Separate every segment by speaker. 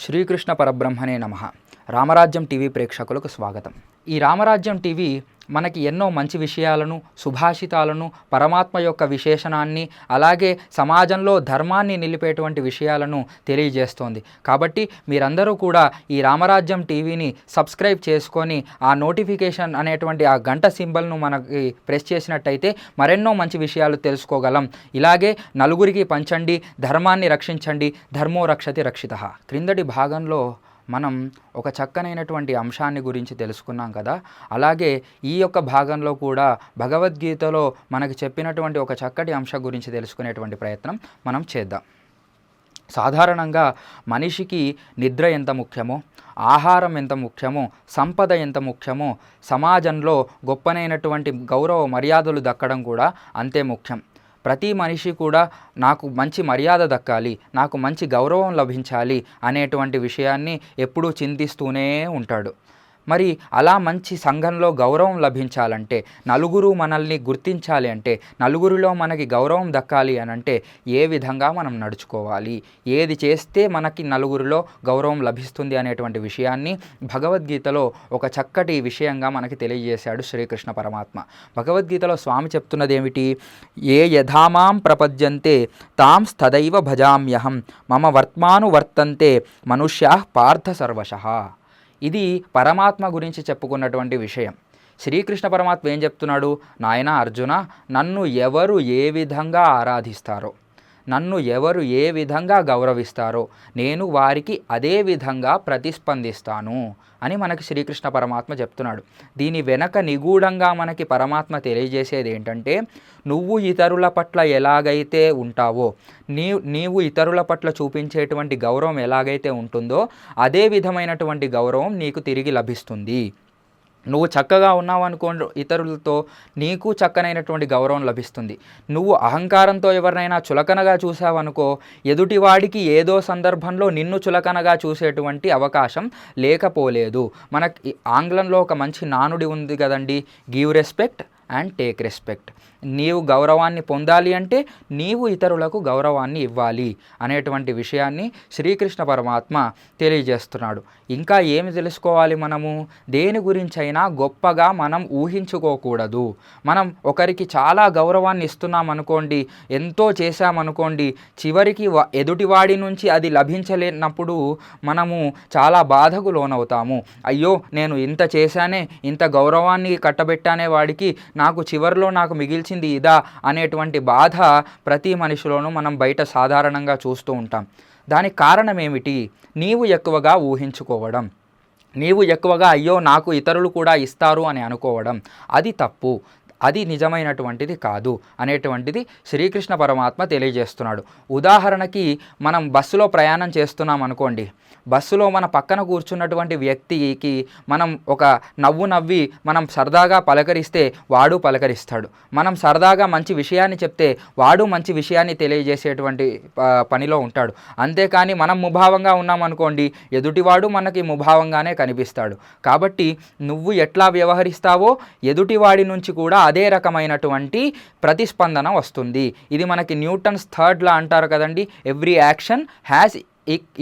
Speaker 1: శ్రీకృష్ణ పరబ్రహ్మణే నమ. రామరాజ్యం టీవీ ప్రేక్షకులకు స్వాగతం. ఈ రామరాజ్యం టీవీ మనకి ఎన్నో మంచి విషయాలను సుభాషితాలను పరమాత్మ యొక్క విశేషణాన్ని అలాగే సమాజంలో ధర్మాన్ని నిలిపేటువంటి విషయాలను తెలియజేస్తోంది. కాబట్టి మీరందరూ కూడా ఈ రామరాజ్యం టీవీని సబ్స్క్రైబ్ చేసుకొని ఆ నోటిఫికేషన్ అనేటువంటి ఆ గంట సింబల్ను మనకి ప్రెస్ చేసినట్టయితే మరెన్నో మంచి విషయాలు తెలుసుకోగలం. ఇలాగే నలుగురికి పంచండి ధర్మాన్ని రక్షించండి ధర్మో రక్షతి రక్షిత. క్రిందటి భాగంలో మనం ఒక చక్కనైనటువంటి అంశాన్ని గురించి తెలుసుకున్నాం కదా. అలాగే ఈ యొక్క భాగంలో కూడా భగవద్గీతలో మనకు చెప్పినటువంటి ఒక చక్కటి అంశం గురించి తెలుసుకునేటువంటి ప్రయత్నం మనం చేద్దాం. సాధారణంగా మనిషికి నిద్ర ఎంత ముఖ్యమో ఆహారం ఎంత ముఖ్యమో సంపద ఎంత ముఖ్యమో సమాజంలో గొప్పనైనటువంటి గౌరవ మర్యాదలు దక్కడం కూడా అంతే ముఖ్యం. ప్రతి మనిషి కూడా నాకు మంచి మర్యాద దక్కాలి నాకు మంచి గౌరవం లభించాలి అనేటువంటి విషయాన్ని ఎప్పుడూ చింతిస్తూనే ఉంటాడు. మరి అలా మంచి సంఘంలో గౌరవం లభించాలంటే నలుగురు మనల్ని గుర్తించాలి అంటే నలుగురిలో మనకి గౌరవం దక్కాలి అని అంటే ఏ విధంగా మనం నడుచుకోవాలి? ఏది చేస్తే మనకి నలుగురిలో గౌరవం లభిస్తుంది అనేటువంటి విషయాన్ని భగవద్గీతలో ఒక చక్కటి విషయంగా మనకి తెలియజేశాడు శ్రీకృష్ణ పరమాత్మ. భగవద్గీతలో స్వామి చెప్తున్నది ఏమిటి ఏ యథామాం ప్రపద్యంతే తాం స్తదైవ భజామ్యహం మమ వర్త్మాను వర్తంతే మనుష్యా పార్థ సర్వశః. ఇది పరమాత్మ గురించి చెప్పుకున్నటువంటి విషయం. శ్రీకృష్ణ పరమాత్మ ఏం చెప్తున్నాడు? నాయన అర్జున నన్ను ఎవరు ఏ విధంగా ఆరాధిస్తారో. నన్ను ఎవరు ఏ విధంగా గౌరవిస్తారో నేను వారికి అదే విధంగా ప్రతిస్పందిస్తాను అని మనకి శ్రీకృష్ణ పరమాత్మ చెప్తున్నాడు. దీని వెనక నిగూఢంగా మనకి పరమాత్మ తెలియజేసేది ఏంటంటే నువ్వు ఇతరుల పట్ల ఎలాగైతే ఉంటావో నీ నీవు ఇతరుల పట్ల చూపించేటువంటి గౌరవం ఎలాగైతే ఉంటుందో అదే విధమైనటువంటి గౌరవం నీకు తిరిగి లభిస్తుంది. నువ్వు చక్కగా ఉన్నావు అనుకోండి ఇతరులతో నీకు చక్కనైనటువంటి గౌరవం లభిస్తుంది. నువ్వు అహంకారంతో ఎవరినైనా చులకనగా చూసావనుకో ఎదుటివాడికి ఏదో సందర్భంలో నిన్ను చులకనగా చూసేటువంటి అవకాశం లేకపోలేదు. మనకి ఆంగ్లంలో ఒక మంచి నానుడి ఉంది కదండి give respect and take respect. నీవు గౌరవాన్ని పొందాలి అంటే నీవు ఇతరులకు గౌరవాన్ని ఇవ్వాలి అనేటువంటి విషయాన్ని శ్రీకృష్ణ పరమాత్మ తెలియజేస్తున్నాడు. ఇంకా ఏమి తెలుసుకోవాలి మనము? దేని గురించైనా గొప్పగా మనం ఊహించుకోకూడదు. మనం ఒకరికి చాలా గౌరవాన్ని ఇస్తున్నాం అనుకోండి ఎంతో చేశామనుకోండి చివరికి వ- ఎదుటివాడి నుంచి అది లభించలేనప్పుడు మనము చాలా బాధకు లోనవుతాము. అయ్యో నేను ఇంత చేశానే ఇంత గౌరవాన్ని కట్టబెట్టానే వాడికి నాకు చివరిలో నాకు వచ్చింది ఇదా అనేటువంటి బాధ ప్రతి మనిషిలోనూ మనం బయట సాధారణంగా చూస్తూ ఉంటాం. దానికి కారణం ఏమిటి నీవు ఎక్కువగా ఊహించుకోవడం. నీవు ఎక్కువగా అయ్యో నాకు ఇతరులు కూడా ఇస్తారు అని అనుకోవడం. అది తప్పు. అది నిజమైనటువంటిది కాదు అనేటువంటిది శ్రీకృష్ణ పరమాత్మ తెలియజేస్తున్నాడు. ఉదాహరణకి మనం బస్సులో ప్రయాణం చేస్తున్నాం అనుకోండి. బస్సులో మన పక్కన కూర్చున్నటువంటి వ్యక్తికి మనం ఒక నవ్వు నవ్వి మనం సరదాగా పలకరిస్తే వాడు పలకరిస్తాడు. మనం సరదాగా మంచి విషయాన్ని చెప్తే వాడు మంచి విషయాన్ని తెలియజేసేటువంటి పనిలో ఉంటాడు. అంతేకాని మనం ముభావంగా ఉన్నామనుకోండి ఎదుటివాడు మనకి ముభావంగానే కనిపిస్తాడు. కాబట్టి నువ్వు ఎట్లా వ్యవహరిస్తావో ఎదుటివాడి నుంచి కూడా అదే రకమైనటువంటి ప్రతిస్పందన వస్తుంది. ఇది మనకి న్యూటన్స్ థర్డ్ లా అంటారు కదండి. Every action has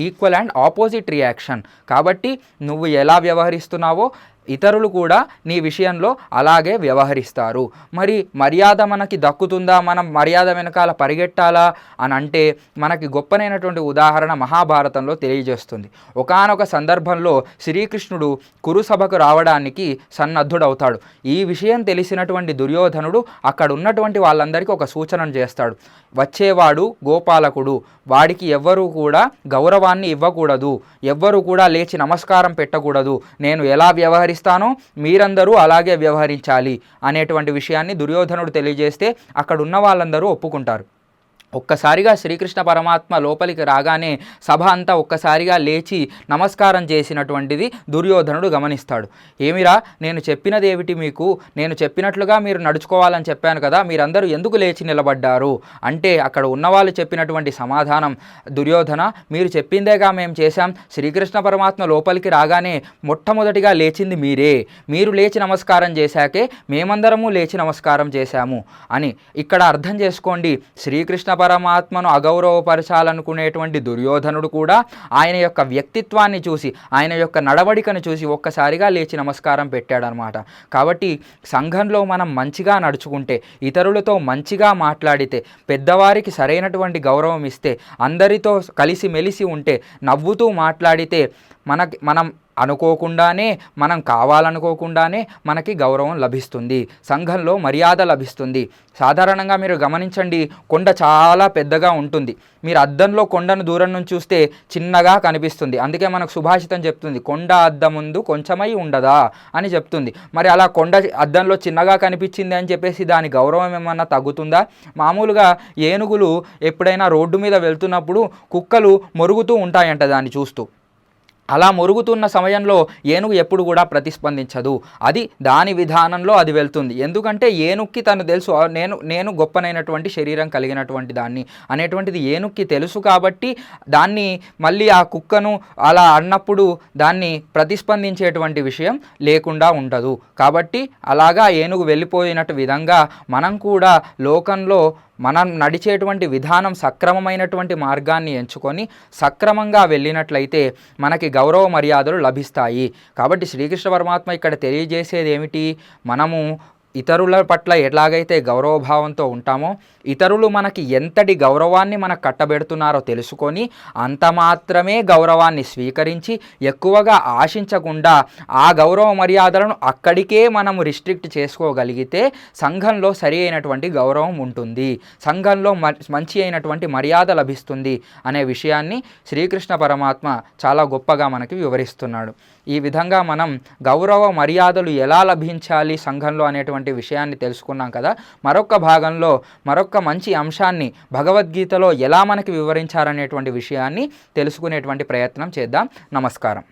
Speaker 1: equal and opposite reaction. కాబట్టి నువ్వు ఎలా వ్యవహరిస్తున్నావో ఇతరులు కూడా నీ విషయంలో అలాగే వ్యవహరిస్తారు. మరి మర్యాద మనకి దక్కుతుందా? మనం మర్యాద వెనకాల పరిగెట్టాలా? అని అంటే మనకి గొప్పనైనటువంటి ఉదాహరణ మహాభారతంలో తెలియజేస్తుంది. ఒకానొక సందర్భంలో శ్రీకృష్ణుడు కురుసభకు రావడానికి సన్నద్ధుడవుతాడు. ఈ విషయం తెలిసినటువంటి దుర్యోధనుడు అక్కడ ఉన్నటువంటి వాళ్ళందరికీ ఒక సూచన చేస్తాడు. వచ్చేవాడు గోపాలకుడు. వాడికి ఎవ్వరూ కూడా గౌరవాన్ని ఇవ్వకూడదు. ఎవ్వరూ కూడా లేచి నమస్కారం పెట్టకూడదు. నేను ఎలా వ్యవహరి వ్యవహరిస్తానో మీరందరూ అలాగే వ్యవహరించాలి అనేటువంటి విషయాన్ని దుర్యోధనుడు తెలియజేస్తే అక్కడ ఉన్న వాళ్ళందరూ ఒప్పుకుంటారు. ఒక్కసారిగా శ్రీకృష్ణ పరమాత్మ లోపలికి రాగానే సభ అంతా ఒక్కసారిగా లేచి నమస్కారం చేసినటువంటిది దుర్యోధనుడు గమనిస్తాడు. ఏమిరా నేను చెప్పినది ఏమిటి మీకు? నేను చెప్పినట్లుగా మీరు నడుచుకోవాలని చెప్పాను కదా మీరందరూ ఎందుకు లేచి నిలబడ్డారు? అంటే అక్కడ ఉన్నవాళ్ళు చెప్పినటువంటి సమాధానం దుర్యోధన మీరు చెప్పిందేగా మేము చేశాం. శ్రీకృష్ణ పరమాత్మ లోపలికి రాగానే మొట్టమొదటిగా లేచింది మీరే. మీరు లేచి నమస్కారం చేశాకే మేమందరము లేచి నమస్కారం చేశాము. అని ఇక్కడ అర్థం చేసుకోండి. శ్రీకృష్ణ పరమాత్మను అగౌరవపరచాలనుకునేటువంటి దుర్యోధనుడు కూడా ఆయన యొక్క వ్యక్తిత్వాన్ని చూసి ఆయన యొక్క నడవడికను చూసి ఒక్కసారిగా లేచి నమస్కారం పెట్టాడనమాట. కాబట్టి సంఘంలో మనం మంచిగా నడుచుకుంటే ఇతరులతో మంచిగా మాట్లాడితే పెద్దవారికి సరైనటువంటి గౌరవం ఇస్తే అందరితో కలిసి మెలిసి ఉంటే నవ్వుతూ మాట్లాడితే మనకి మనం అనుకోకుండానే మనం కావాలనుకోకుండానే మనకి గౌరవం లభిస్తుంది. సంఘంలో మర్యాద లభిస్తుంది. సాధారణంగా మీరు గమనించండి కొండ చాలా పెద్దగా ఉంటుంది. మీరు అద్దంలో కొండను దూరం నుంచి చూస్తే చిన్నగా కనిపిస్తుంది. అందుకే మనకు సుభాషితం చెప్తుంది కొండ అద్దం ముందు కొంచెమై ఉండదా? అని చెప్తుంది. మరి అలా కొండ అద్దంలో చిన్నగా కనిపించింది అని చెప్పేసి దాని గౌరవం ఏమన్నా తగ్గుతుందా? మామూలుగా ఏనుగులు ఎప్పుడైనా రోడ్డు మీద వెళ్తున్నప్పుడు కుక్కలు మొరుగుతూ ఉంటాయంట దాన్ని చూస్తూ. అలా మురుగుతున్న సమయంలో ఏనుగు ఎప్పుడు కూడా ప్రతిస్పందించదు. అది దాని విధానంలో అది వెళ్తుంది. ఎందుకంటే ఏనుక్కి తను తెలుసు నేను నేను గొప్పనైనటువంటి శరీరం కలిగినటువంటి దాన్ని అనేటువంటిది ఏనుక్కి తెలుసు కాబట్టి దాన్ని మళ్ళీ ఆ కుక్కను అలా అన్నప్పుడు దాన్ని ప్రతిస్పందించేటువంటి విషయం లేకుండా ఉండదు. కాబట్టి అలాగా ఏనుగు వెళ్ళిపోయినట్టు విధంగా మనం కూడా లోకంలో మనం నడిచేటువంటి విధానం సక్రమమైనటువంటి మార్గాన్ని ఎంచుకొని సక్రమంగా వెళ్ళినట్లయితే మనకి గౌరవ మర్యాదలు లభిస్తాయి. కాబట్టి శ్రీకృష్ణ పరమాత్మ ఇక్కడ తెలియజేసేది ఏమిటి మనము ఇతరుల పట్ల ఎలాగైతే గౌరవభావంతో ఉంటామో ఇతరులు మనకి ఎంతటి గౌరవాన్ని మనకు కట్టబెడుతున్నారో తెలుసుకొని అంత మాత్రమే గౌరవాన్ని స్వీకరించి ఎక్కువగా ఆశించకుండా ఆ గౌరవ మర్యాదలను అక్కడికే మనము రిస్ట్రిక్ట్ చేసుకోగలిగితే సంఘంలో సరి అయినటువంటి గౌరవం ఉంటుంది. సంఘంలో మ- మంచి అయినటువంటి మర్యాద లభిస్తుంది అనే విషయాన్ని శ్రీకృష్ణ పరమాత్మ చాలా గొప్పగా మనకి వివరిస్తున్నాడు. ఈ విధంగా మనం గౌరవ మర్యాదలు ఎలా లభించాలి సంఘంలో అనేటువంటి విషయాన్ని తెలుసుకున్నాం కదా. మరొక భాగంలో మరొక మంచి అంశాన్ని భగవద్గీతలో ఎలా మనకి వివరించారనేటువంటి విషయాన్ని తెలుసుకునేటువంటి ప్రయత్నం చేద్దాం. నమస్కారం.